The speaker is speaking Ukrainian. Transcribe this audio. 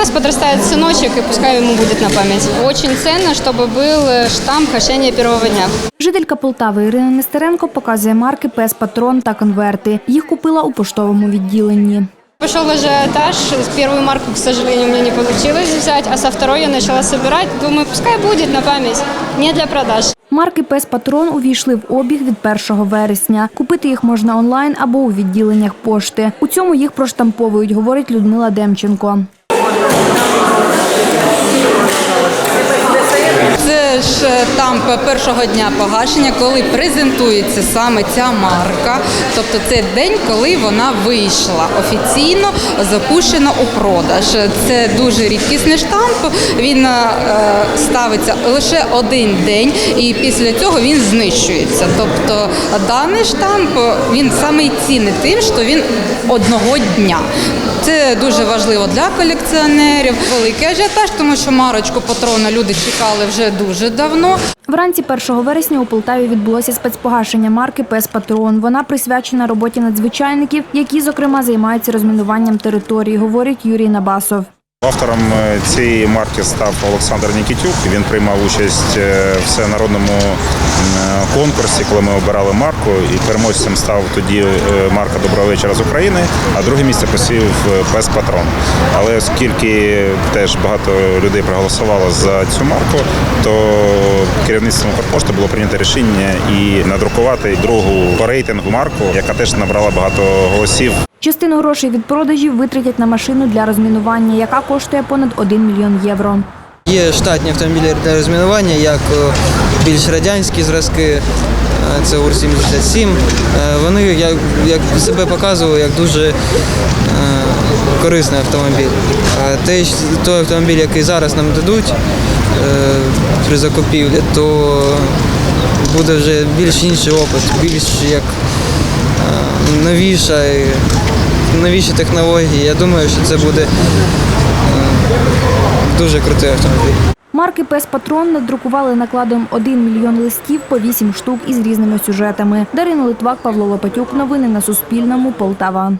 нас подрастает сыночек, и пускай ему будет на память. Очень ценно, чтобы был э, штамп хождения первого дня. Жителька Полтави Ірина Нестеренко показує марки Пес Патрон та конверти. Їх купила у поштовому відділенні. Пошел ажиотаж. Первую марку, к сожалению, у меня не получилось взять, а со второй я начала собирать. Думаю, пускай будет на память, не для продаж. Марки Пес Патрон увійшли в обіг від 1 вересня. Купити їх можна онлайн або у відділеннях пошти. У цьому їх проштамповують, говорить Людмила Демченко. Thank you. Ж е, там першого дня погашення, коли презентується саме ця марка. Тобто це день, коли вона вийшла офіційно запущена у продаж. Це дуже рідкісний штамп. Він е, ставиться лише один день, і після цього він знищується. Тобто даний штамп він саме цінний тим, що він одного дня. Це дуже важливо для колекціонерів. Великий ажіотаж, тому що марочку патрона люди чекали вже дуже давно. Вранці 1 вересня у Полтаві відбулося спецпогашення марки Пес Патрон. Вона присвячена роботі надзвичайників, які, зокрема, займаються розмінуванням території, говорить Юрій Набасов. Автором е, цієї марки став Олександр Нікітюк. Він приймав участь е, в всенародному е, конкурсі, коли ми обирали марку. І переможцем став тоді марка Доброго вечора з України, а друге місце посів Пес Патрон. Але оскільки теж багато людей проголосувало за цю марку, то керівництвом Укрпошти було прийнято рішення і надрукувати другу по рейтингу марку, яка теж набрала багато голосів. Частину грошей від продажів витратять на машину для розмінування, яка коштує понад 1 мільйон євро. Є штатні автомобілі для розмінування, як е, більш радянські зразки, е, це УР-77. Е, Вони як, як себе показували як дуже корисний автомобіль. А той, той автомобіль, який зараз нам дадуть при закупівлі, то буде вже більш інший опит, більш як новіша, новіші технології. Я думаю, що це буде е, дуже крутий автомобіль. Марки Пес Патрон надрукували накладом 1 мільйон листів по 8 штук із різними сюжетами. Дарина Литвак, Павло Лопатюк. Новини на Суспільному. Полтава.